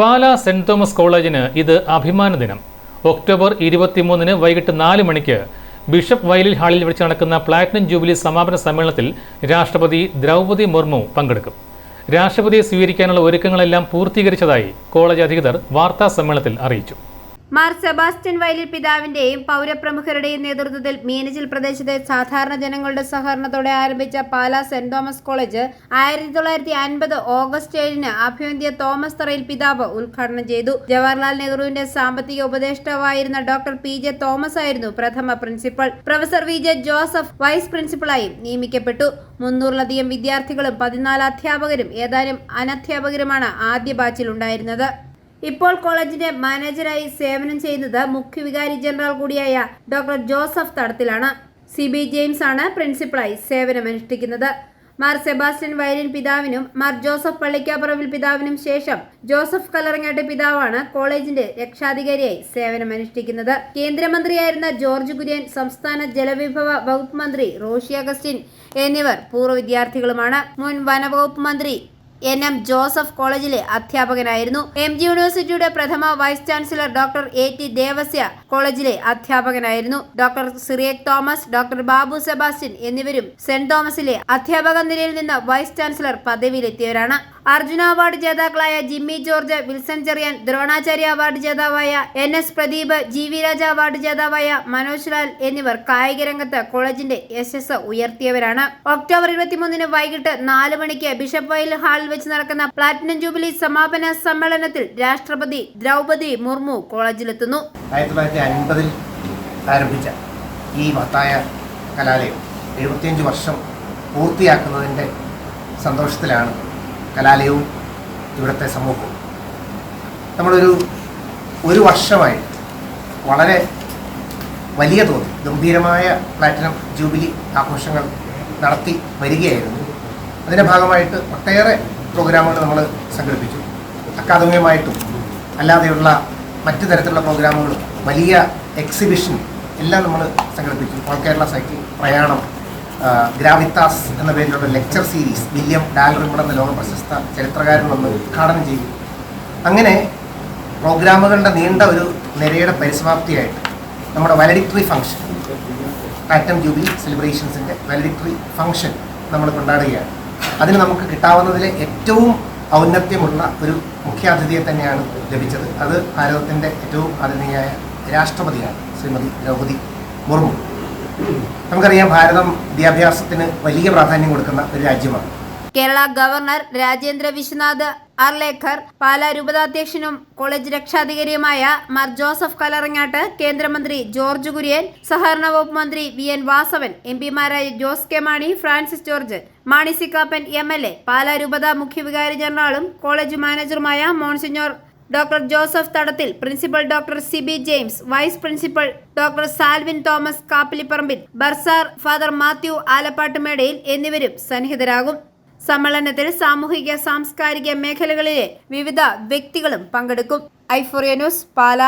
പാല saint Thomas കോളേജിന് ഇത് അഭിമാന ദിനം. ഒക്ടോബർ ഇരുപത്തിമൂന്നിന് വൈകിട്ട് നാല് മണിക്ക് ബിഷപ്പ് വയലിൽ ഹാളിൽ വെച്ച് നടക്കുന്ന പ്ലാറ്റിനം ജൂബിലി സമാപന സമ്മേളനത്തിൽ രാഷ്ട്രപതി ദ്രൗപദി മുർമു പങ്കെടുക്കും. രാഷ്ട്രപതിയെ സ്വീകരിക്കാനുള്ള ഒരുക്കങ്ങളെല്ലാം പൂർത്തീകരിച്ചതായി കോളേജ് അധികൃതർ വാർത്താ സമ്മേളനത്തിൽ അറിയിച്ചു. മാർ സെബാസ്റ്റ്യൻ വയലിൽ പിതാവിന്റെയും പൗരപ്രമുഖരുടെയും നേതൃത്വത്തിൽ മീനച്ചിൽ പ്രദേശത്തെ സാധാരണ ജനങ്ങളുടെ സഹകരണത്തോടെ ആരംഭിച്ച പാലാ സെന്റ് തോമസ് കോളേജ് ആയിരത്തി തൊള്ളായിരത്തി അൻപത് ഓഗസ്റ്റ് ഏഴിന് ആഭ്യന്തര തോമസ് തറയിൽ പിതാവ് ഉദ്ഘാടനം ചെയ്തു. ജവഹർലാൽ നെഹ്റുവിന്റെ സാമ്പത്തിക ഉപദേഷ്ടാവായിരുന്ന ഡോക്ടർ പി ജെ തോമസ് ആയിരുന്നു പ്രഥമ principal. Professor V J Joseph vice പ്രിൻസിപ്പളായും നിയമിക്കപ്പെട്ടു. മുന്നൂറിലധികം വിദ്യാർത്ഥികളും പതിനാല് അധ്യാപകരും ഏതാനും അനധ്യാപകരുമാണ് ആദ്യ ബാച്ചിൽ ഉണ്ടായിരുന്നത് ഇപ്പോൾ കോളേജിന്റെ മാനേജരായി സേവനം ചെയ്യുന്നത് മുഖ്യവികാരി ജനറൽ കൂടിയായ ഡോക്ടർ ജോസഫ് തടത്തിലാണ്. സി ബി ജെയിംസ് ആണ് പ്രിൻസിപ്പളായി സേവനമനുഷ്ഠിക്കുന്നത്. മാർ സെബാസ്റ്റ്യൻ വയലിൻ പിതാവിനും മാർ ജോസഫ് പള്ളിക്കാപ്പുറവിൽ പിതാവിനും ശേഷം ജോസഫ് കലറങ്ങാട്ട് പിതാവാണ് കോളേജിന്റെ രക്ഷാധികാരിയായി സേവനമനുഷ്ഠിക്കുന്നത്. കേന്ദ്രമന്ത്രിയായിരുന്ന ജോർജ് കുര്യൻ സംസ്ഥാന ജലവിഭവ വകുപ്പ് മന്ത്രി റോഷി അഗസ്റ്റിൻ എന്നിവർ പൂർവ വിദ്യാർത്ഥികളുമാണ്. മുൻ വനവകുപ്പ് മന്ത്രി എൻ എം ജോസഫ് കോളേജിലെ അധ്യാപകനായിരുന്നു. എം ജി യൂണിവേഴ്സിറ്റിയുടെ പ്രഥമ vice chancellor doctor A T Devasia കോളേജിലെ അധ്യാപകനായിരുന്നു. Doctor Cyriac Thomas doctor Babu Sebastian എന്നിവരും സെന്റ് തോമസിലെ അധ്യാപക നിലയിൽ നിന്ന് വൈസ് ചാൻസലർ പദവിയിലെത്തിയവരാണ്. അർജുന അവാർഡ് ജേതാക്കളായ Jimmy George Wilson Cherian Dronacharya award ജേതാവായ N S Pradeep G V Raja award ജേതാവായ മനോജ് ലാൽ എന്നിവർ കായിക രംഗത്ത് കോളേജിന്റെ യശസ് ഉയർത്തിയവരാണ്. ഒക്ടോബർ ഇരുപത്തിമൂന്നിന് വൈകിട്ട് നാല് മണിക്ക് ബിഷപ്പ് വയൽ ഹാളിൽ വെച്ച് നടക്കുന്ന പ്ലാറ്റിനം ജൂബിലി സമാപന സമ്മേളനത്തിൽ രാഷ്ട്രപതി ദ്രൗപദി മുർമു കോളേജിലെത്തുന്നു. ആരംഭിച്ച ഈ മത്തായ കലാലയം എഴുപത്തിയഞ്ച് വർഷം പൂർത്തിയാക്കുന്നതിന്റെ സന്തോഷത്തിലാണ് കലാലയവും ഇവിടുത്തെ സമൂഹവും. നമ്മളൊരു ഒരു വർഷമായി വളരെ വലിയ തോതിൽ ഗംഭീരമായ പ്ലാറ്റിനം ജൂബിലി ആഘോഷങ്ങൾ നടത്തി വരികയായിരുന്നു. അതിന്റെ ഭാഗമായിട്ട് ഒട്ടേറെ പ്രോഗ്രാമുകൾ നമ്മൾ സംഘടിപ്പിച്ചു. അക്കാദമികമായിട്ടും അല്ലാതെയുള്ള മറ്റു തരത്തിലുള്ള പ്രോഗ്രാമുകളും വലിയ എക്സിബിഷൻ എല്ലാം നമ്മൾ സംഘടിപ്പിച്ചു. ഓൾ കേരള സൈക്കിൾ പ്രയാണം ഗ്രാവിത്താസ് എന്ന പേരിലുള്ള ലെക്ചർ സീരീസ് വില്യം ഡാൽറിമഡ് എന്ന ലോക പ്രശസ്ത ചരിത്രകാരൻ വന്ന് ഉദ്ഘാടനം ചെയ്തു. അങ്ങനെ പ്രോഗ്രാമുകളുടെ നീണ്ട ഒരു നിരയുടെ പരിസമാപ്തിയായിട്ട് നമ്മുടെ വാലഡിക്ടറി ഫംഗ്ഷൻ ആറ്റം ജൂബിലി സെലിബ്രേഷൻസിന്റെ വാലഡിക്ടറി ഫംഗ്ഷൻ നമ്മൾ കൊണ്ടാടുകയാണ്. അതിന് നമുക്ക് കിട്ടാവുന്നതിലെ ഏറ്റവും ഔന്നത്യമുള്ള ഒരു മുഖ്യാതിഥിയെ തന്നെയാണ് ലഭിച്ചത്. അത് ഭാരതത്തിന്റെ ഏറ്റവും ആദരണീയായ രാഷ്ട്രപതിയാണ് ശ്രീമതി ദ്രൗപദി മുർമു. നമുക്കറിയാം ഭാരതം വിദ്യാഭ്യാസത്തിന് വലിയ പ്രാധാന്യം കൊടുക്കുന്ന ഒരു രാജ്യമാണ്. കേരള ഗവർണർ രാജേന്ദ്ര വിശ്വനാഥ് അർലേഖർ പാലാ രൂപതാധ്യക്ഷനും കോളേജ് രക്ഷാധികാരിയുമായ മാർ ജോസഫ് കലറങ്ങാട്ട് കേന്ദ്രമന്ത്രി ജോർജ് കുര്യൻ സഹകരണ വകുപ്പ് മന്ത്രി V N Vasavan M പിമാരായ Jose K Mani Francis George Mani സിക്കാപ്പൻ Kappan M L A Pala രൂപത മുഖ്യവികാരി ജനറാളും college മാനേജറുമായ monsignor doctor Joseph Thadathil principal doctor Siby James vice principal doctor Salvin Thomas Kappilipparambil bursar father Mathew Alappattumedayil എന്നിവരും സന്നിഹിതരാകും. സമ്മേളനത്തിൽ സാമൂഹിക സാംസ്കാരിക മേഖലകളിലെ വിവിധ വ്യക്തികളും പങ്കെടുക്കും. ഐഫോറിയ ന്യൂസ് പാല.